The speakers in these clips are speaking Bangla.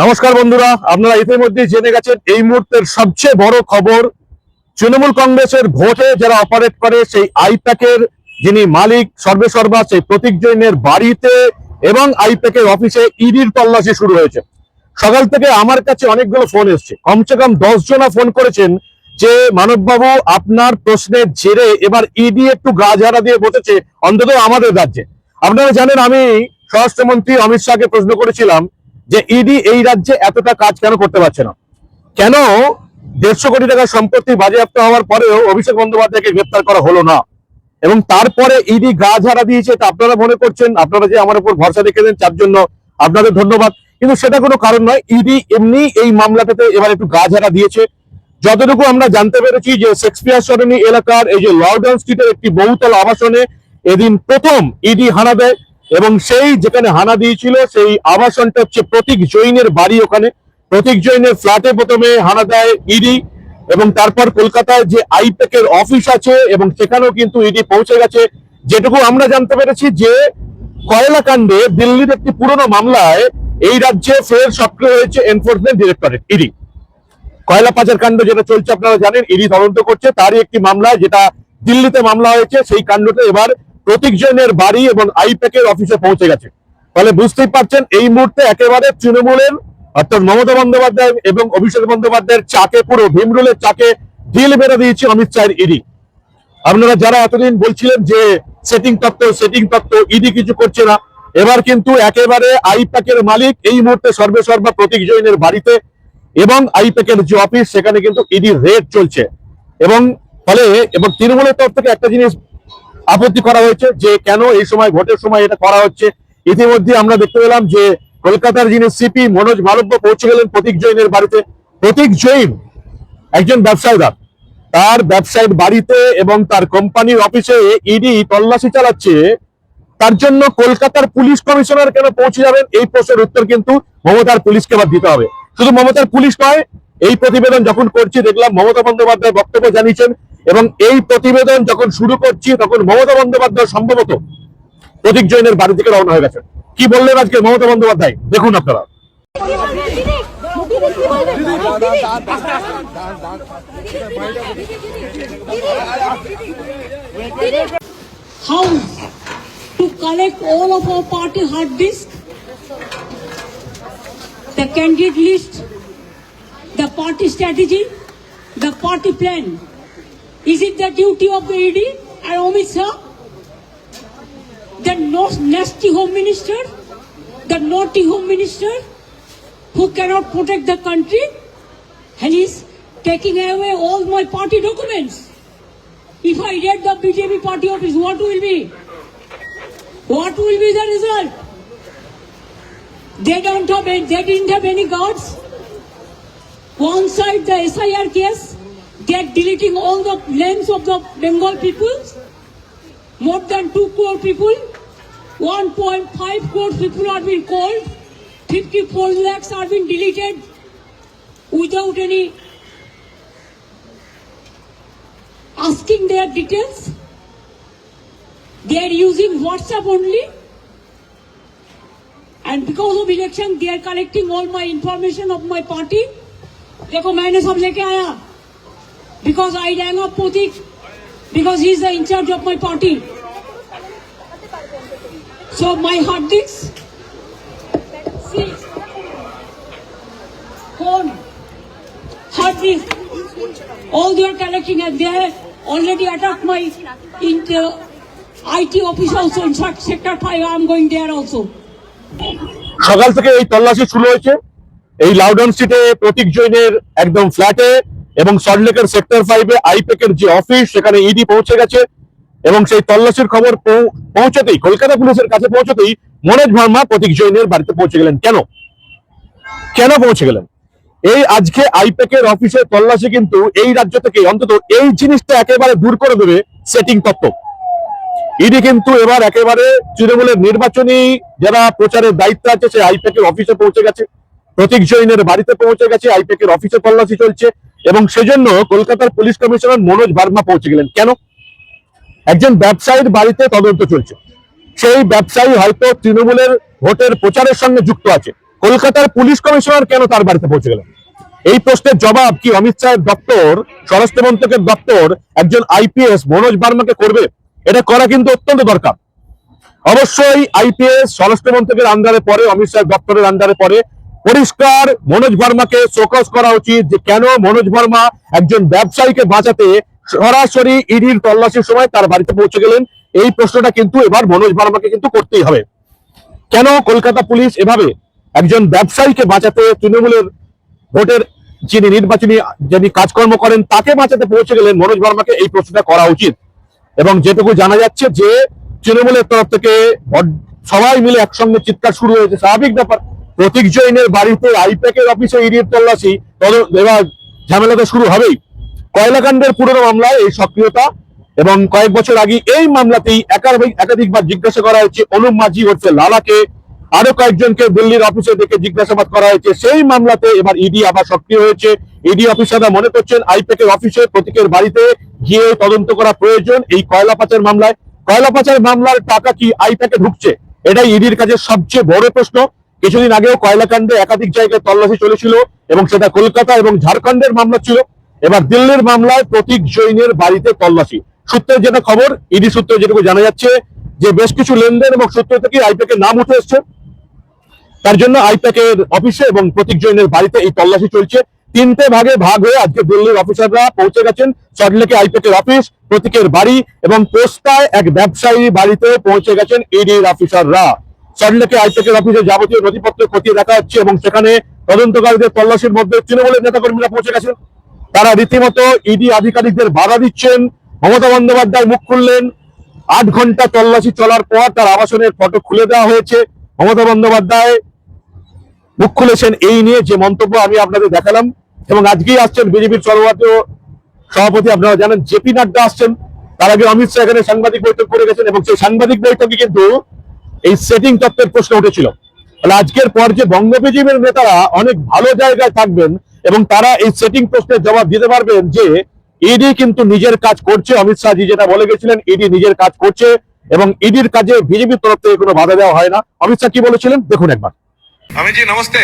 নমস্কার বন্ধুরা, আপনারা ইতিমধ্যে জেনে গেছেন, এই মুহূর্তের সবচেয়ে বড় খবর, তৃণমূল কংগ্রেসের ভোটে যারা অপারেট করে, সেই আইপ্যাকের যিনি মালিক সর্বেসর্বা সেই প্রতীক জৈনের বাড়িতে এবং আইপ্যাকের অফিসে ইডির তল্লাশি শুরু হয়েছে। সকাল থেকে আমার কাছে অনেকগুলো ফোন এসছে। কমসে কম দশ জনা ফোন করেছেন যে, মানববাবু, আপনার প্রশ্নের জেরে এবার ইডি একটু গা দিয়ে বসেছে, অন্তত আমাদের রাজ্যে। আপনারা জানেন আমি স্বরাষ্ট্রমন্ত্রী অমিত শাহকে প্রশ্ন করেছিলাম যে ইডি এই রাজ্যে এতটা কাজ কেন করতে পারছে না? কেন দেড়শো কোটি টাকার সম্পত্তি বাজেয়াপ্ত হওয়ার পরেও অভিষেক বন্দ্যোপাধ্যায়কে গ্রেপ্তার করা হলো না? এবং তারপরে ইডি গা ঝাড়া দিয়েছে তা আপনারা মনে করছেন? আপনারা যে আমার উপর ভরসা রেখে দেন, তার জন্য আপনাদের ধন্যবাদ। কিন্তু সেটা কোনো কারণ নয়। ইডি এমনি এই মামলাটাতে এবার একটু গা ঝাড়া দিয়েছে। যতটুকু আমরা জানতে পেরেছি যে শেক্সপিয়ার সরণি এলাকার এই যে লর্ডন স্ট্রিটের একটি বহুতল আবাসনে এদিন প্রথম ইডি হানা দেয়। এবং সেই যেখানে হানা দিয়েছিল, সেই আবাসনটা হচ্ছে প্রতীক জৈনের বাড়ি ওখানে। প্রতীক জৈনের ফ্ল্যাটে প্রথমে হানা দেয় ইডি এবং তারপর কলকাতায় যে আইপ্যাকের অফিস আছে এবং সেখানেও কিন্তু ইডি পৌঁছে গেছে। যেটুকু আমরা জানতে পেরেছি যে কয়লা কাণ্ডে দিল্লির একটি পুরনো মামলায় এই রাজ্যে ফের সক্রিয় হয়েছে এনফোর্সমেন্ট ডিরেক্টরেট ইডি কয়লা পাচার কাণ্ড যেটা চলছে, আপনারা জানেন ইডি তদন্ত করছে। তারই একটি মামলা যেটা দিল্লিতে মামলা হয়েছে, সেই কাণ্ডটা এবার প্রতীক জৈনের বাড়ি এবং আইপ্যাকের অফিসে পৌঁছে গেছে। ফলে বুঝতেই পারছেন, এই মুহূর্তে একেবারে তৃণমূলের, অর্থাৎ মমতা বন্দ্যোপাধ্যায় এবং অভিষেক বন্দ্যোপাধ্যায়ের চাকে, পুরো ভীমরুলের চাকে ঢিল বেড়ে দিয়েছে অমিত শাহের ইডি। আপনারা যারা এতদিন বলছিলেন যে সেটিং তত্ত্ব সেটিং তত্ত্ব, ইডি কিছু করছে না, এবার কিন্তু একেবারে আইপ্যাকের মালিক এই মুহূর্তে সর্বেসর্বা প্রতীক জৈনের বাড়িতে এবং আইপ্যাকের যে অফিস, সেখানে কিন্তু ইডি রেড চলছে। এবং ফলে, এবং তৃণমূলের তরফ থেকে একটা জিনিস আপত্তি করা হয়েছে যে কেন এই সময়, ভোটের সময় এটা করা হচ্ছে। ইতিমধ্যে আমরা দেখতে পেলাম যে কলকাতার যিনি সিপি মনোজ মালব্য পৌঁছে গেলেন প্রতীক জৈনের বাড়িতে। প্রতীক জৈন একজন ব্যবসায়ীদার। তার ব্যবসায়ীর বাড়িতে এবং তার কোম্পানির অফিসে ইডি তল্লাশি চালাচ্ছে। তার জন্য কলকাতার পুলিশ কমিশনার কেন পৌঁছে যাবেন? এই প্রশ্নের উত্তর কিন্তু মমতার পুলিশকে আবার দিতে হবে। শুধু মমতার পুলিশ নয় এই প্রতিবেদন যখন করছি দেখলাম মমতা বন্দ্যোপাধ্যায় বক্তব্য জানিয়েছেন এবং এই প্রতিবেদন যখন শুরু করছি তখন মমতা বন্দ্যোপাধ্যায় সম্ভবত প্রতীক জৈনের বাড়ি থেকে রওনা হয়ে গেছেন। কি বললেন আজকে মমতা বন্দ্যোপাধ্যায়? দেখুন আপনারা। House to collect all of our party hard disk, the candidate list, the party strategy, the party plan. Is it the duty of the ED and Amit Shah? The nasty home minister, the naughty home minister who cannot protect the country and is taking away all my party documents. If I get the BJP party office, what will be? What will be the result? They don't have they didn't have any guards. One side the SIR case, are deleting all the names of the Bengal people. More than 2 crore people. 1.5 crore people are being called. 54 lakhs are being deleted without any asking their details. They are using WhatsApp only. And because of election, they are collecting all my information of my party. देखो मैंने सब लेके आया because I rang up Potik because he is the in charge of my party. So my hard disk, see, phone, hard disk, all they are collecting and they have already attacked my in the IT office also. In fact, sector 5, I am going there also. সকাল থেকে এই তল্লাশি শুরু হয়েছে এই লাউডন স্ট্রিটে প্রতীক জৈনের একদম ফ্ল্যাটে এবং সল্টলেকের সেক্টর ফাইভে আইপেকের যে অফিস, সেখানে ইডি পৌঁছে গেছে। এবং সেই তল্লাশির খবর পৌঁছতেই, কলকাতা পুলিশের কাছে পৌঁছতেই মনোজ ভার্মা প্রতীক জৈনের বাড়িতে পৌঁছে গেলেন। কেন? কেন পৌঁছে গেলেন? এই আজকে আইপেকের অফিসের তল্লাশি কিন্তু এই রাজ্য থেকে অন্তত এই জিনিসটা একেবারে দূর করে দেবে সেটিং তত্ত্ব। ইডি কিন্তু এবার একেবারে তৃণমূলের নির্বাচনী যারা প্রচারের দায়িত্ব আছে, সেই আইপ্যাকের অফিসে পৌঁছে গেছে। প্রতীক জৈনের বাড়িতে পৌঁছে গেছে আইপ্যাকের অফিসে তল্লাশি চলছে এবং সেজন্য কলকাতার পুলিশ কমিশনার মনোজ ভার্মা পৌঁছে গেলেন। কেন? একজন ব্যবসায়ীর বাড়িতে তদন্ত চলছে। সেই ব্যবসায়ী হয়তো তৃণমূলের ভোটের প্রচারের সঙ্গে যুক্ত আছে। কলকাতার পুলিশ কমিশনার কেন তার বাড়িতে পৌঁছে গেলেন? এই প্রশ্নের জবাব কি অমিত শাহের দপ্তর, স্বরাষ্ট্র মন্ত্রকের দপ্তর, একজন আইপিএস মনোজ বার্মাকে করবে? এটা করা কিন্তু অত্যন্ত দরকার। অবশ্যই আইপিএস, স্বরাষ্ট্র মন্ত্রকের আন্ডারে পড়ে, অমিত শাহ দপ্তরের আন্ডারে পড়ে। পরিষ্কার মনোজ ভার্মাকে শোকজ করা উচিত যে কেন মনোজ ভার্মা একজন ব্যবসায়ীকে বাঁচাতে সরাসরি ইডির তল্লাশির সময় তার বাড়িতে পৌঁছে গেলেন? এই প্রশ্নটা কিন্তু এবার মনোজ ভার্মাকে কিন্তু করতেই হবে। কেন কলকাতা পুলিশ এভাবে একজন ব্যবসায়ীকে বাঁচাতে তৃণমূলের ভোটের যিনি নির্বাচনী যিনি কাজকর্ম করেন, তাকে বাঁচাতে পৌঁছে গেলেন মনোজ ভার্মাকে এই প্রশ্নটা করা উচিত। এবং যেটুকু জানা যাচ্ছে যে তৃণমূলের তরফ থেকে সবাই মিলে একসঙ্গে চিৎকার শুরু হয়েছে। স্বাভাবিক ব্যাপার। প্রতীক জৈনের বাড়িতে আইপ্যাকের অফিসে ইডির তল্লাশি। এবার ঝামেলাটা শুরু হবেই। কয়লাকাণ্ডের পুরনো মামলায় এই সক্রিয়তা এবং কয়েক বছর আগে এই মামলাতেই একাধিক একাধিকবার জিজ্ঞাসা করা হয়েছে অনুপ মাঝি হচ্ছে লালাকে। আরও কয়েকজনকে দিল্লির অফিসে ডেকে জিজ্ঞাসাবাদ করা হয়েছে। সেই মামলাতে এবার ইডি আবার সক্রিয় হয়েছে। ইডি অফিসাররা মনে করছেন আইপ্যাকের অফিসে প্রতীকের বাড়িতে গিয়ে তদন্ত করা প্রয়োজন এই কয়লা পাচার মামলায়। কয়লা পাচার মামলার টাকা কি আইপ্যাকে ঢুকছে? এটাই ইডির কাছে সবচেয়ে বড় প্রশ্ন। কিছুদিন আগেও কয়লাকাণ্ডে একাধিক জায়গায় তল্লাশি চলেছিল এবং সেটা কলকাতা এবং ঝাড়খণ্ডের মামলা ছিল। এবার দিল্লির মামলায় প্রতীক জৈনের বাড়িতে তল্লাশি। সূত্রে যেটা খবর, ইডি সূত্রে যেটুকু জানা যাচ্ছে, যে বেশ কিছু লেনদেন এবং সূত্র থেকে আইপ্যাকের নাম উঠে এসছে। তার জন্য আইপ্যাকের অফিসে এবং প্রতীক জৈনের বাড়িতে এই তল্লাশি চলছে। তিনটে ভাগে ভাগ হয়ে আজকে দিল্লির অফিসাররা পৌঁছে গেছেন। সল্টলেকে আইপ্যাকের অফিস, প্রতীকের বাড়ি এবং পোস্টায় এক ব্যবসায়ী বাড়িতেও পৌঁছে গেছেন ইডির অফিসাররা। সল্টলেকে আইপ্যাকের অফিসে যাবতীয় নথিপত্র খতিয়ে দেখা হচ্ছে এবং সেখানে তদন্তকারীদের তল্লাশির মধ্যে তৃণমূলের নেতাকর্মীরা পৌঁছে গেছেন। তারা রীতিমতো ইডি আধিকারিকদের বাধা দিচ্ছেন। মমতা বন্দ্যোপাধ্যায় মুখ খুললেন। আট ঘণ্টা তল্লাশি চলার পর তার আবাসনের ফটো খুলে দেওয়া হয়েছে। মমতা বন্দ্যোপাধ্যায় মুখ খুলেছেন এই নিয়ে যে মন্তব্য আমি আপনাদের দেখালাম এবং আজকেই আসছেন বিজেপির সর্বভারতীয় সভাপতি, আপনারা জানেন জেপি নাড্ডা আসছেন। তার আগে অমিত শাহ এখানে সাংবাদিক বৈঠক করে গেছেন এবং সেই সাংবাদিক বৈঠকে কিন্তু এই সেটিং তত্ত্বের প্রশ্ন উঠেছিল তাহলে আজকের পর যে বঙ্গ বিজেপির নেতারা অনেক ভালো জায়গায় থাকবেন এবং তারা এই সেটিং প্রশ্নের জবাব দিতে পারবেন যে ইডি কিন্তু নিজের কাজ করছে অমিত শাহজি যেটা বলে গেছিলেন ইডি নিজের কাজ করছে এবং ইডির কাজে বিজেপির তরফ থেকে কোনো বাধা দেওয়া হয় না অমিত শাহ কি বলেছিলেন দেখুন একবার अमित जी नमस्ते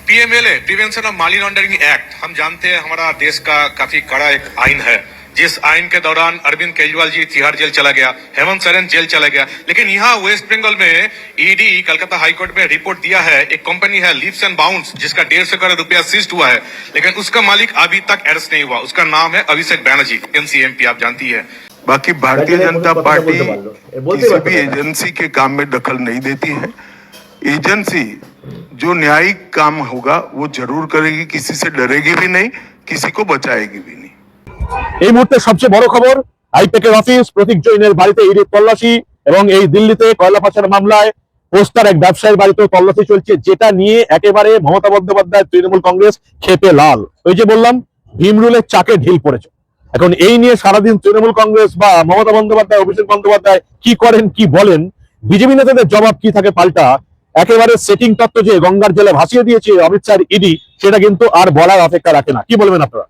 PMLA prevention of money laundering act हम जानते हैं हमारा देश का काफी कड़ा एक आइन है जिस आइन के दौरान अरविंद केजरीवाल जी तिहाड़ जेल चला गया हेमंत सोरेन जेल चला गया लेकिन यहाँ वेस्ट बंगाल में ईडी कलकत्ता हाईकोर्ट में रिपोर्ट दिया है एक कंपनी है लीप्स एंड बाउंस जिसका डेढ़ सौ करोड़ रुपया सीज हुआ है लेकिन उसका मालिक अभी तक अरेस्ट नहीं हुआ उसका नाम है अभिषेक बैनर्जी एनसीएमपी आप जानती है। बाकी भारतीय जनता पार्टी किसी भी एजेंसी के काम में दखल नहीं देती है। एजेंसी जो न्यायिक काम होगा वो ज़रूर करेगी किसी से डरेगी भी नहीं किसी को बचाएगी भी नहीं। এই মুহূর্তে সবচেয়ে বড় খবর আইপ্যাকের অফিস প্রতীক জৈনের বাড়িতে ইডির তল্লাশি এবং এই দিল্লিতে কয়লা পাচার মামলায় পোস্টার এক ব্যবসায়ীর বাড়িতেও তল্লাশি চলছে, যেটা নিয়ে একেবারে মমতা বন্দ্যোপাধ্যায় তৃণমূল কংগ্রেস খেপে লাল। ওই যে বললাম, ভীমরুলের চাকে ঢিল পড়েছে। এখন এই নিয়ে সারাদিন তৃণমূল কংগ্রেস বা মমতা বন্দ্যোপাধ্যায়, অভিষেক বন্দ্যোপাধ্যায় কি করেন, কি বলেন, বিজেপি নেতাদের জবাব কি থাকে পাল্টা, একেবারে সেটিং তত্ত্ব যে গঙ্গার জলে ভাসিয়ে দিয়েছে অমিত শাহ ইডি, সেটা কিন্তু আর বলার অপেক্ষা রাখে না। কি বলবেন আপনারা?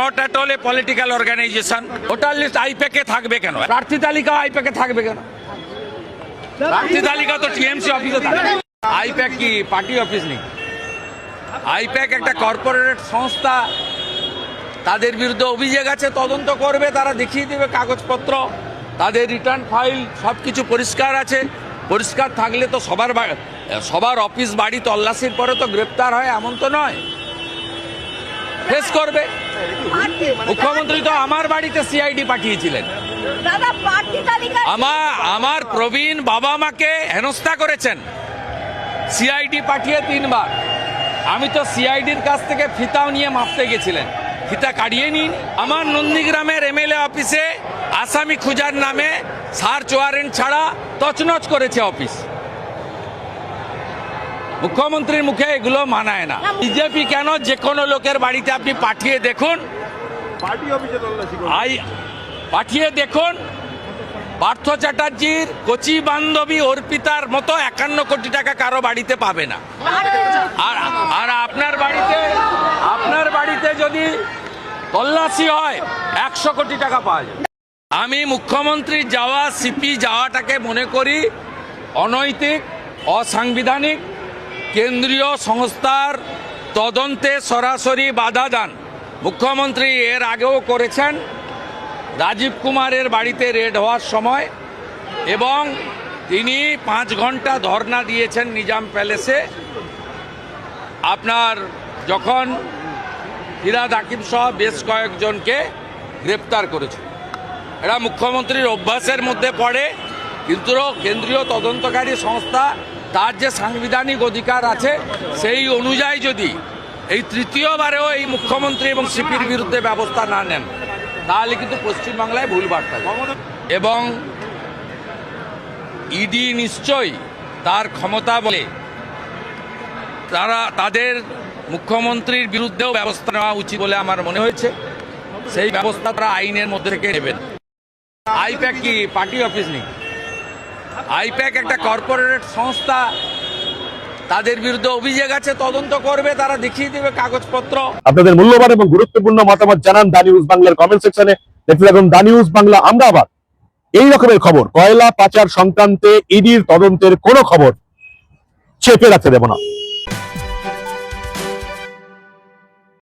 Not at all a political organisation voter list আইপ্যাকে থাকবে কেন? প্রার্থী তালিকা আইপ্যাকে থাকবে কেন? প্রার্থী তালিকা তো টিএমসি অফিসে থাকবে। আইপ্যাক কি পার্টি অফিস নেই? আইপ্যাক একটা কর্পোরেট সংস্থা, তাদের বিরুদ্ধে অভিযোগ আছে, তদন্ত করবে, তারা দেখিয়ে দেবে কাগজপত্র, তাদের রিটার্ন ফাইল সব কিছু পরিষ্কার আছে। পরিষ্কার থাকলে তো সবার সবার অফিস বাড়ি তল্লাশির পরে তো গ্রেপ্তার হয়, এমন তো নয়। ফেস করবে। মুখ্যমন্ত্রী তো আমার বাড়িতে সিআইডি পাঠিয়েছিলেন। আমার আমার প্রবীণ বাবা মাকে হেনস্থা করেছেন। সিআইডি পাঠিয়ে তিনবার। আমি তো সিআইডির কাছ থেকে ফিতাও নিয়ে মাপতে গেছিলেন। ফিতা কাটিয়ে নিন। আমার নন্দীগ্রামের এমএলএ অফিসে আসামি খুঁজার নামে সার্চ ওয়ারেন্ট ছাড়া তছনছ করেছে অফিস। মুখ্যমন্ত্রীর মুখে এগুলো মানায় না। বিজেপি কেন যে কোনো লোকের বাড়িতে আপনি পাঠিয়ে দেখুন? আই পাঠিয়ে দেখুন। পার্থ চ্যাটার্জির কচি বান্ধবী অর্পিতার মতো একান্ন কোটি টাকা কারও বাড়িতে পাবে না। আর আর আপনার বাড়িতে আপনার বাড়িতে যদি তল্লাশি হয় একশো কোটি টাকা পাওয়া যায় আমি মুখ্যমন্ত্রী যাওয়া সিপি যাওয়াটাকে মনে করি অনৈতিক অসাংবিধানিক কেন্দ্রীয় সংস্থার তদন্তে সরাসরি বাধা দান। মুখ্যমন্ত্রী এর আগেও করেছেন। রাজীব কুমারের বাড়িতে রেড হওয়ার সময় এবং তিনি পাঁচ ঘণ্টা ধর্ণা দিয়েছেন নিজাম প্যালেসে। আপনার যখন ফিরাদ হাকিম সহ বেশ কয়েকজনকে গ্রেপ্তার করেছে। এরা মুখ্যমন্ত্রীর অভ্যাসের মধ্যে পড়ে। কিন্তু কেন্দ্রীয় তদন্তকারী সংস্থা তার যে সাংবিধানিক অধিকার আছে, সেই অনুযায়ী যদি এই তৃতীয়বারেও এই মুখ্যমন্ত্রী এবং সিপির বিরুদ্ধে ব্যবস্থা না নেন, তাহলে কিন্তু পশ্চিমবাংলায় ভুল বার্তা এবং ইডি নিশ্চয়ই তার ক্ষমতা বলে তারা, তাদের মুখ্যমন্ত্রীর বিরুদ্ধেও ব্যবস্থা নেওয়া উচিত বলে আমার মনে হয়েছে। সেই ব্যবস্থা তারা আইনের মধ্যে রেখে নেবেন। আইপ্যাক কি? পার্টি অফিস নেই? আইপ্যাক একটা কর্পোরেট সংস্থা, তাদের বিরুদ্ধে অভিযোগ আছে, তদন্ত করবে, তারা দেখিয়ে দেবে কাগজপত্র। আপনাদের মূল্যবান এবং গুরুত্বপূর্ণ মতামত জানান দা নিউজ বাংলার কমেন্ট সেকশনে। দেখতে থাকুন দা নিউজ বাংলা, আমরা আবার এই রকমের খবর। কয়লা পাচার সংক্রান্তে ইডির তদন্তের কোনো খবর চেপে রাখতে দেব না।